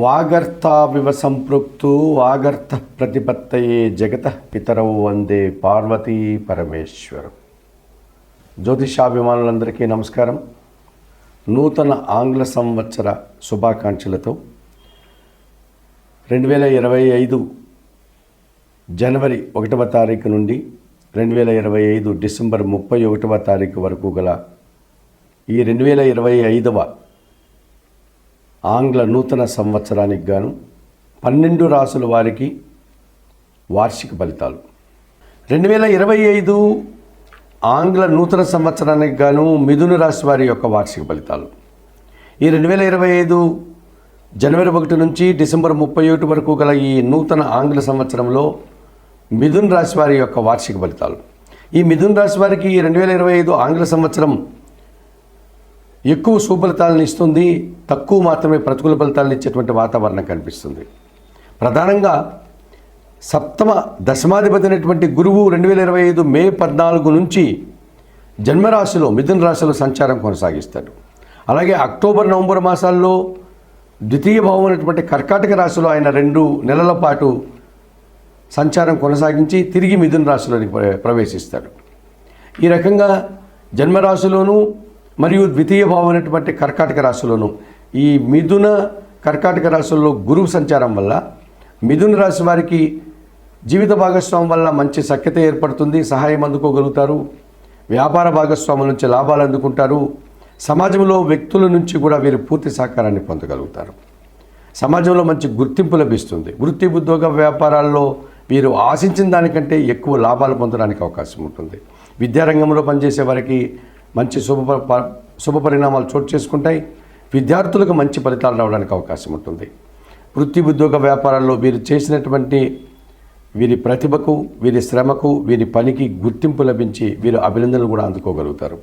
వాగర్తావివ సంపృక్తు వాగర్త ప్రతిపత్తయే జగత పితరవు వందే పార్వతీ పరమేశ్వరం. జ్యోతిషాభిమానులందరికీ నమస్కారం. నూతన ఆంగ్ల సంవత్సర శుభాకాంక్షలతో రెండు వేల ఇరవై ఐదు జనవరి ఒకటవ తారీఖు నుండి రెండు వేల ఇరవై ఐదు డిసెంబర్ ముప్పై ఒకటవ తారీఖు వరకు గల ఈ రెండు వేల ఇరవై ఐదవ ఆంగ్ల నూతన సంవత్సరానికి గాను పన్నెండు రాసుల వారికి వార్షిక ఫలితాలు. రెండు వేల ఇరవై ఐదు ఆంగ్ల నూతన సంవత్సరానికి గాను మిథున రాశి వారి యొక్క వార్షిక ఫలితాలు. ఈ రెండు వేల ఇరవై ఐదు జనవరి ఒకటి నుంచి డిసెంబర్ ముప్పై ఒకటి వరకు గల ఈ నూతన ఆంగ్ల సంవత్సరంలో మిథున్ రాశి వారి యొక్క వార్షిక ఫలితాలు. ఈ మిథున్ రాశి వారికి రెండు వేల ఇరవై ఐదు ఆంగ్ల సంవత్సరం ఎక్కువ సుఫలితాలను ఇస్తుంది తక్కువ మాత్రమే ప్రతికూల ఫలితాలను ఇచ్చేటువంటి వాతావరణం కనిపిస్తుంది. ప్రధానంగా సప్తమ దశమాధిపతి అయినటువంటి గురువు రెండు వేల ఇరవై ఐదు మే పద్నాలుగు నుంచి జన్మరాశిలో మిథున రాశిలో సంచారం కొనసాగిస్తాడు. అలాగే అక్టోబర్ నవంబర్ మాసాల్లో ద్వితీయ భావం అయినటువంటి కర్కాటక రాశిలో ఆయన రెండు నెలల పాటు సంచారం కొనసాగించి తిరిగి మిథున రాశిలోనికి ప్ర- ప్రవేశిస్తాడు. ఈ రకంగా జన్మరాశిలోనూ మరియు ద్వితీయ భావం అనేటువంటి కర్కాటక రాశిలోను ఈ మిథున కర్కాటక రాశుల్లో గురువు సంచారం వల్ల మిథున రాశి వారికి జీవిత భాగస్వామి వల్ల మంచి సఖ్యత ఏర్పడుతుంది సహాయం అందుకోగలుగుతారు వ్యాపార భాగస్వాముల నుంచి లాభాలు అందుకుంటారు సమాజంలో వ్యక్తుల నుంచి కూడా వీరు పూర్తి సహకారాన్ని పొందగలుగుతారు. సమాజంలో మంచి గుర్తింపు లభిస్తుంది. వృత్తి ఉద్యోగ వ్యాపారాల్లో వీరు ఆశించిన దానికంటే ఎక్కువ లాభాలు పొందడానికి అవకాశం ఉంటుంది. విద్యారంగంలో పనిచేసే వారికి మంచి శుభ శుభ పరిణామాలు చోటు చేసుకుంటాయి. విద్యార్థులకు మంచి ఫలితాలు రావడానికి అవకాశం ఉంటుంది. వృత్తి ఉద్యోగ వ్యాపారాల్లో వీరు చేసినటువంటి వీరి ప్రతిభకు వీరి శ్రమకు వీరి పనికి గుర్తింపు లభించి వీరు అభినందనలు కూడా అందుకోగలుగుతారు.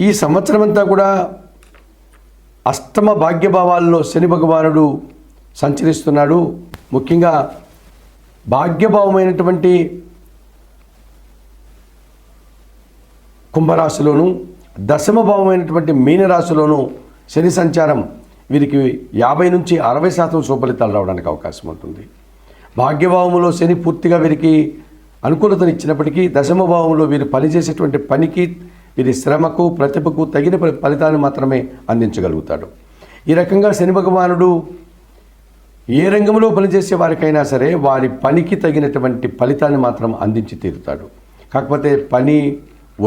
ఈ సంవత్సరం అంతా కూడా అష్టమ భాగ్యభావాల్లో శని భగవానుడు సంచరిస్తున్నాడు. ముఖ్యంగా భాగ్యభావమైనటువంటి కుంభరాశిలోను దశమ భావమైనటువంటి మీనరాశిలోను శని సంచారం వీరికి యాభై నుంచి అరవై శాతం సుఫలితాలు రావడానికి అవకాశం ఉంటుంది. భాగ్యభావంలో శని పూర్తిగా వీరికి అనుకూలతను ఇచ్చినప్పటికీ దశమ భావంలో వీరు పనిచేసేటువంటి పనికి వీరి శ్రమకు ప్రతిభకు తగిన ఫలితాన్ని మాత్రమే అందించగలుగుతాడు. ఈ రకంగా శని భగవానుడు ఏ రంగంలో పనిచేసే వారికైనా సరే వారి పనికి తగినటువంటి ఫలితాన్ని మాత్రం అందించి తీరుతాడు. కాకపోతే పని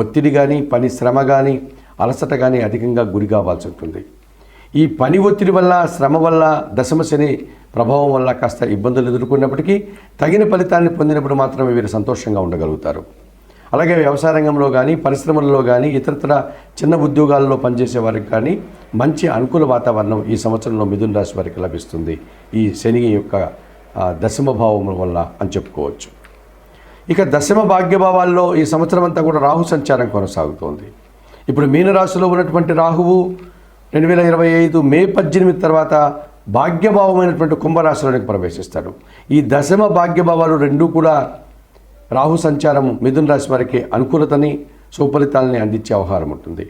ఒత్తిడి కానీ పని శ్రమ కానీ అలసట కానీ అధికంగా గురి కావాల్సి ఉంటుంది. ఈ పని ఒత్తిడి వల్ల శ్రమ వల్ల దశమ శని ప్రభావం వల్ల కాస్త ఇబ్బందులు ఎదుర్కొన్నప్పటికీ తగిన ఫలితాన్ని పొందినప్పుడు మాత్రమే వీరు సంతోషంగా ఉండగలుగుతారు. అలాగే వ్యవసాయ రంగంలో కానీ పరిశ్రమల్లో కానీ ఇతరతర చిన్న ఉద్యోగాల్లో పనిచేసే వారికి కానీ మంచి అనుకూల వాతావరణం ఈ సంవత్సరంలో మిథున రాశి వారికి లభిస్తుంది. ఈ శని యొక్క దశమభావం వల్ల అని చెప్పుకోవచ్చు. ఇక దశమ భాగ్యభావాల్లో ఈ సంవత్సరం అంతా కూడా రాహు సంచారం కొనసాగుతోంది. ఇప్పుడు మీనరాశిలో ఉన్నటువంటి రాహువు రెండు వేల ఇరవై ఐదు మే పద్దెనిమిది తర్వాత భాగ్యభావమైనటువంటి కుంభరాశిలోనికి ప్రవేశిస్తాడు. ఈ దశమ భాగ్యభావాలు రెండూ కూడా రాహు సంచారం మిథున రాశి వారికి అనుకూలతని సుఫలితాలని అందించే అవహారం ఉంటుంది.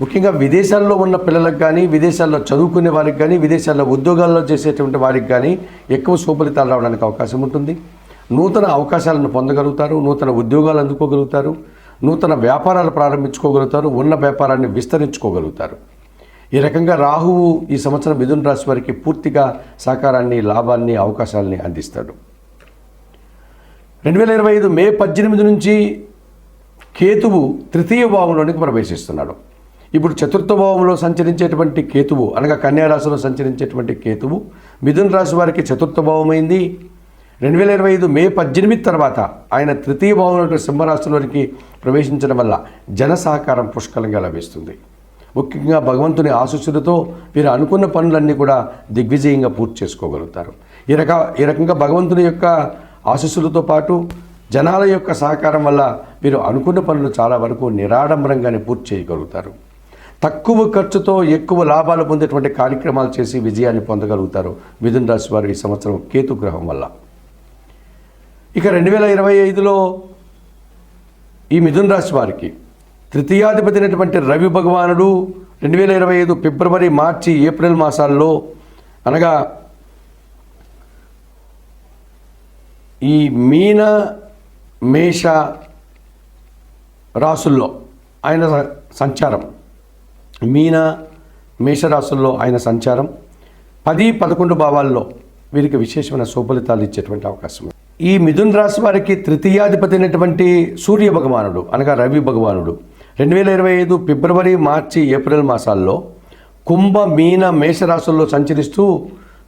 ముఖ్యంగా విదేశాల్లో ఉన్న పిల్లలకు కానీ విదేశాల్లో చదువుకునే వారికి కానీ విదేశాల్లో ఉద్యోగాల్లో చేసేటువంటి వారికి కానీ ఎక్కువ సుఫలితాలు రావడానికి అవకాశం ఉంటుంది. నూతన అవకాశాలను పొందగలుగుతారు నూతన ఉద్యోగాలు అందుకోగలుగుతారు నూతన వ్యాపారాలు ప్రారంభించుకోగలుగుతారు ఉన్న వ్యాపారాన్ని విస్తరించుకోగలుగుతారు. ఈ రకంగా రాహువు ఈ సంవత్సరం మిథున రాశి వారికి పూర్తిగా సహకారాన్ని లాభాన్ని అవకాశాలని అందిస్తాడు. రెండు వేల ఇరవై ఐదు మే పద్దెనిమిది నుంచి కేతువు తృతీయ భావంలోనికి ప్రవేశిస్తున్నాడు. ఇప్పుడు చతుర్థ భావంలో సంచరించేటువంటి కేతువు అనగా కన్యారాశిలో సంచరించేటువంటి కేతువు మిథున రాశి వారికి చతుర్థ భావమైంది. రెండు వేల ఇరవై ఐదు మే పద్దెనిమిది తర్వాత ఆయన తృతీయ భావంలో సింహరాశిలోనికి ప్రవేశించడం వల్ల జన సహకారం పుష్కలంగా లభిస్తుంది. ముఖ్యంగా భగవంతుని ఆశీస్సులతో వీరు అనుకున్న పనులన్నీ కూడా దిగ్విజయంగా పూర్తి చేసుకోగలుగుతారు. ఈ రక ఈ రకంగా భగవంతుని యొక్క ఆశీస్సులతో పాటు జనాల యొక్క సహకారం వల్ల వీరు అనుకున్న పనులు చాలా వరకు నిరాడంబరంగానే పూర్తి చేయగలుగుతారు. తక్కువ ఖర్చుతో ఎక్కువ లాభాలు పొందేటువంటి కార్యక్రమాలు చేసి విజయాన్ని పొందగలుగుతారు. మిథున్ రాశి వారు ఈ సంవత్సరం కేతు గ్రహం వల్ల. ఇక రెండు వేల ఇరవై ఐదులో ఈ మిథున్ రాశి వారికి తృతీయాధిపతి అయినటువంటి రవి భగవానుడు రెండు వేల ఇరవై ఐదు ఫిబ్రవరి మార్చి ఏప్రిల్ మాసాల్లో అనగా ఈ మీన మేష రాసుల్లో ఆయన సంచారం. మీన మేషరాశుల్లో ఆయన సంచారం. పది పదకొండు భావాల్లో వీరికి విశేషమైన సుఫలితాలు ఇచ్చేటువంటి అవకాశం ఈ మిథున్ రాశి వారికి తృతీయాధిపతి అయినటువంటి సూర్య భగవానుడు అనగా రవి భగవానుడు. రెండు వేల ఇరవై ఐదు ఫిబ్రవరి మార్చి ఏప్రిల్ మాసాల్లో కుంభ మీన మేషరాశుల్లో సంచరిస్తూ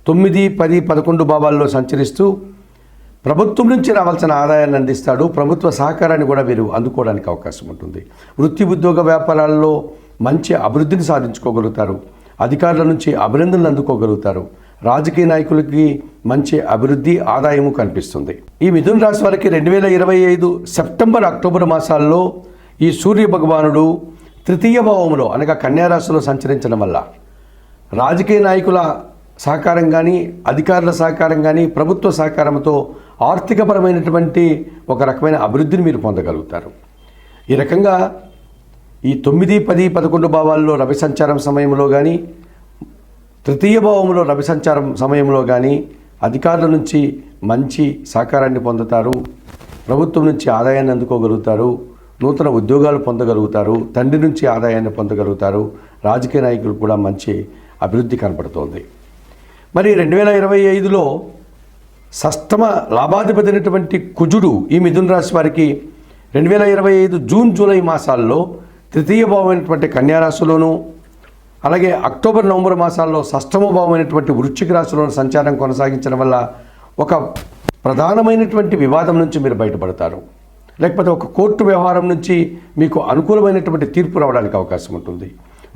తొమ్మిది పది పదకొండు భావాల్లో సంచరిస్తూ ప్రభుత్వం నుంచి రావాల్సిన ఆదాయాన్ని అందిస్తాడు. ప్రభుత్వ సహకారాన్ని కూడా వీరు అందుకోవడానికి అవకాశం ఉంటుంది. వృత్తి ఉద్యోగ వ్యాపారాల్లో మంచి అభివృద్ధిని సాధించుకోగలుగుతారు. అధికారుల నుంచి అభినందనలు అందుకోగలుగుతారు. రాజకీయ నాయకులకి మంచి అభివృద్ధి ఆదాయము కనిపిస్తుంది. ఈ మిథున రాశి వారికి రెండు వేల ఇరవై ఐదు సెప్టెంబర్ అక్టోబర్ మాసాల్లో ఈ సూర్య భగవానుడు తృతీయ భావంలో అనగా కన్యారాశిలో సంచరించడం వల్ల రాజకీయ నాయకుల సహకారం కానీ అధికారుల సహకారం కానీ ప్రభుత్వ సహకారంతో ఆర్థికపరమైనటువంటి ఒక రకమైన అభివృద్ధిని మీరు పొందగలుగుతారు. ఈ రకంగా ఈ తొమ్మిది పది పదకొండు భావాల్లో రవి సంచారం సమయంలో కానీ తృతీయ భావంలో రవి సంచారం సమయంలో కానీ అధికారుల నుంచి మంచి సహకారాన్ని పొందుతారు ప్రభుత్వం నుంచి ఆదాయాన్ని అందుకోగలుగుతారు నూతన ఉద్యోగాలు పొందగలుగుతారు తండ్రి నుంచి ఆదాయాన్ని పొందగలుగుతారు. రాజకీయ నాయకులు కూడా మంచి అభివృద్ధి కనపడుతోంది. మరి రెండు వేల ఇరవై ఐదులో సష్టమ లాభాధిపతినటువంటి కుజుడు ఈ మిథున రాశి వారికి రెండు వేల ఇరవై ఐదు జూన్ జూలై మాసాల్లో తృతీయ భావమైనటువంటి కన్యారాశిలోనూ అలాగే అక్టోబర్ నవంబర్ మాసాల్లో సష్టమభావమైనటువంటి వృశ్చిక రాశిలోను సంచారం కొనసాగించడం వల్ల ఒక ప్రధానమైనటువంటి వివాదం నుంచి మీరు బయటపడతారు. లేకపోతే ఒక కోర్టు వ్యవహారం నుంచి మీకు అనుకూలమైనటువంటి తీర్పు రావడానికి అవకాశం ఉంటుంది.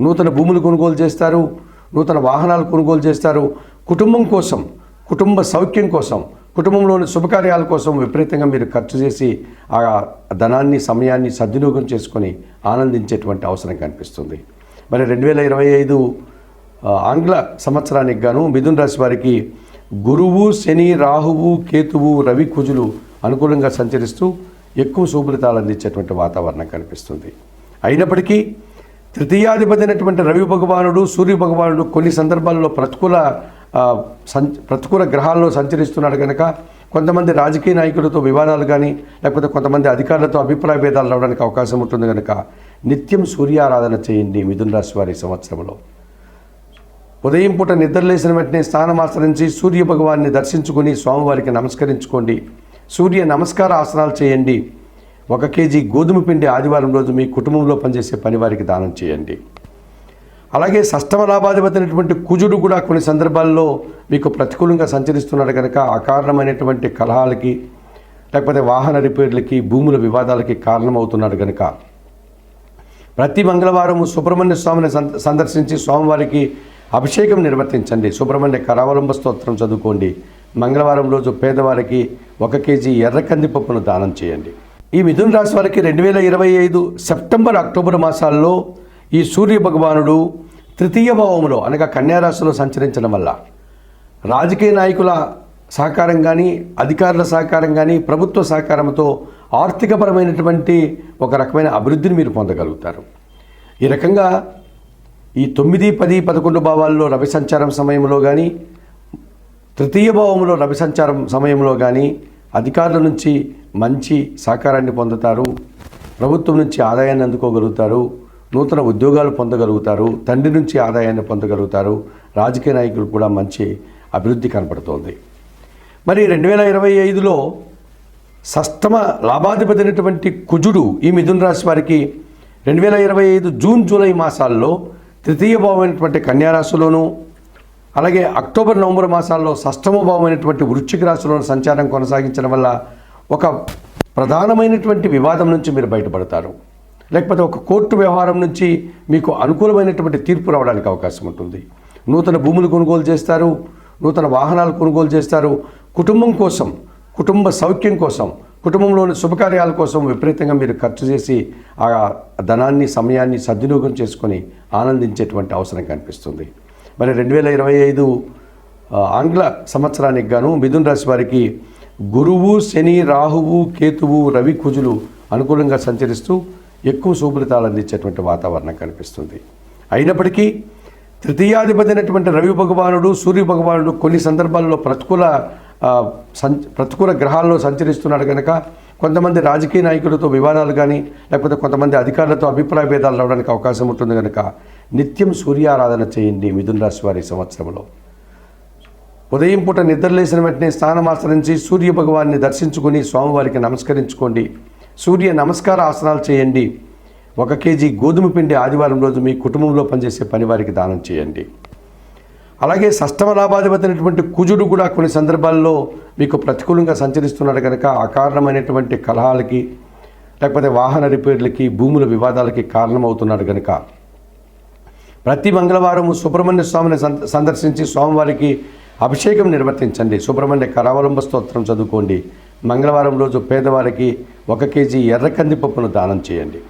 నూతన భూములు కొనుగోలు చేస్తారు నూతన వాహనాలు కొనుగోలు చేస్తారు. కుటుంబం కోసం కుటుంబ సౌఖ్యం కోసం కుటుంబంలోని శుభకార్యాల కోసం విపరీతంగా మీరు ఖర్చు చేసి ఆ ధనాన్ని సమయాన్ని సద్వినియోగం చేసుకొని ఆనందించేటువంటి అవసరం కనిపిస్తుంది. మరి రెండు వేల ఇరవై ఐదు ఆంగ్ల సంవత్సరానికి గాను మిథున్ రాశి వారికి గురువు శని రాహువు కేతువు రవి కుజులు అనుకూలంగా సంచరిస్తూ ఎక్కువ శుభలితాలు అందించేటువంటి వాతావరణం కనిపిస్తుంది. అయినప్పటికీ తృతీయాధిపతి అయినటువంటి రవి భగవానుడు సూర్య భగవానుడు కొన్ని సందర్భాల్లో ప్రతికూల సంచ ప్రతికూల గ్రహాల్లో సంచరిస్తున్నాడు కనుక కొంతమంది రాజకీయ నాయకులతో వివాదాలు కానీ లేకపోతే కొంతమంది అధికారులతో అభిప్రాయ భేదాలు రావడానికి అవకాశం ఉంటుంది కనుక నిత్యం సూర్యారాధన చేయండి మిథున రాశి వారి సంవత్సరంలో. ఉదయం పూట నిద్రలేసిన వెంటనే స్నానం ఆచరించి సూర్య భగవాన్ని దర్శించుకుని స్వామివారికి నమస్కరించుకోండి. సూర్య నమస్కార ఆసనాలు చేయండి. ఒక కేజీ గోధుమ పిండి ఆదివారం రోజు మీ కుటుంబంలో పనిచేసే పని వారికి దానం చేయండి. అలాగే సష్టమ లాభాధిపతి కుజుడు కూడా కొన్ని సందర్భాల్లో మీకు ప్రతికూలంగా సంచరిస్తున్నాడు కనుక అకారణమైనటువంటి కలహాలకి లేకపోతే వాహన రిపేర్లకి భూముల వివాదాలకి కారణమవుతున్నాడు కనుక ప్రతి మంగళవారం సుబ్రహ్మణ్య స్వామిని సంద- సందర్శించి స్వామివారికి అభిషేకం నిర్వర్తించండి. సుబ్రహ్మణ్య కరావలంబ స్తోత్రం చదువుకోండి. మంగళవారం రోజు పేదవారికి ఒక కేజీ ఎర్ర కందిపప్పును దానం చేయండి. ఈ మిథున రాశి వారికి రెండు వేల ఇరవై ఐదు సెప్టెంబర్ అక్టోబర్ మాసాల్లో ఈ సూర్య భగవానుడు తృతీయ భావంలో అనగా కన్యారాశిలో సంచరించడం వల్ల రాజకీయ నాయకుల సహకారం కానీ అధికారుల సహకారం కానీ ప్రభుత్వ సహకారంతో ఆర్థికపరమైనటువంటి ఒక రకమైన అభివృద్ధిని మీరు పొందగలుగుతారు. ఈ రకంగా ఈ తొమ్మిది పది పదకొండు భావాల్లో రవి సంచారం సమయంలో కానీ తృతీయ భావంలో రవి సంచారం సమయంలో కానీ అధికారుల నుంచి మంచి సహకారాన్ని పొందుతారు. ప్రభుత్వం నుంచి ఆదాయాన్ని అందుకోగలుగుతారు. నూతన ఉద్యోగాలు పొందగలుగుతారు తండ్రి నుంచి ఆదాయాన్ని పొందగలుగుతారు. రాజకీయ నాయకులు కూడా మంచి అభివృద్ధి కనపడుతోంది. మరి రెండు వేల ఇరవై ఐదులో షష్టమ లాభాధిపతినటువంటి కుజుడు ఈ మిథున రాశి వారికి రెండు వేల ఇరవై ఐదు జూన్ జూలై మాసాల్లో తృతీయ భావమైనటువంటి కన్యారాశిలోను అలాగే అక్టోబర్ నవంబర్ మాసాల్లో షష్టమ భావమైనటువంటి వృశ్చిక రాశిలోను సంచారం కొనసాగించడం వల్ల ఒక ప్రధానమైనటువంటి వివాదం నుంచి మీరు బయటపడతారు. లేకపోతే ఒక కోర్టు వ్యవహారం నుంచి మీకు అనుకూలమైనటువంటి తీర్పు రావడానికి అవకాశం ఉంటుంది. నూతన భూములు కొనుగోలు చేస్తారు నూతన వాహనాలు కొనుగోలు చేస్తారు. కుటుంబం కోసం కుటుంబ సౌఖ్యం కోసం కుటుంబంలోని శుభకార్యాల కోసం విపరీతంగా మీరు ఖర్చు చేసి ఆ ధనాన్ని సమయాన్ని సద్వినియోగం చేసుకొని ఆనందించేటువంటి అవసరం కనిపిస్తుంది. మరి రెండు వేల ఇరవై ఐదు ఆంగ్ల సంవత్సరానికి గాను మిథున్ రాశి వారికి గురువు శని రాహువు కేతువు రవి కుజులు అనుకూలంగా సంచరిస్తూ ఎక్కువ శుభలితాలు అందించేటువంటి వాతావరణం కనిపిస్తుంది. అయినప్పటికీ తృతీయాధిపతి అయినటువంటి రవి భగవానుడు సూర్య భగవానుడు కొన్ని సందర్భాల్లో ప్రతికూల ప్రతికూల గ్రహాల్లో సంచరిస్తున్నాడు కనుక కొంతమంది రాజకీయ నాయకులతో వివాదాలు కానీ లేకపోతే కొంతమంది అధికారులతో అభిప్రాయ భేదాలు రావడానికి అవకాశం ఉంటుంది కనుక నిత్యం సూర్యారాధన చేయండి మిథున రాశి వారి సంవత్సరంలో. ఉదయం పూట నిద్రలేసిన వెంటనే స్నానమాచరించి సూర్య భగవాన్ని దర్శించుకుని స్వామివారికి నమస్కరించుకోండి. సూర్య నమస్కార ఆసనాలు చేయండి. ఒక కేజీ గోధుమ పిండి ఆదివారం రోజు మీ కుటుంబంలో పనిచేసే పనివారికి దానం చేయండి. అలాగే సష్టమ లాభాధిపతి అయినటువంటి కుజుడు కూడా కొన్ని సందర్భాల్లో మీకు ప్రతికూలంగా సంచరిస్తున్నాడు కనుక అకారణమైనటువంటి కలహాలకి లేకపోతే వాహన రిపేర్లకి భూముల వివాదాలకి కారణమవుతున్నాడు కనుక. ప్రతి మంగళవారం సుబ్రహ్మణ్య స్వామిని సంద- సందర్శించి స్వామివారికి అభిషేకం నిర్వర్తించండి. సుబ్రహ్మణ్య కరావలంబ స్తోత్రం చదువుకోండి. మంగళవారం రోజు పేదవారికి ఒక కేజీ ఎర్ర కందిపప్పును దానం చేయండి.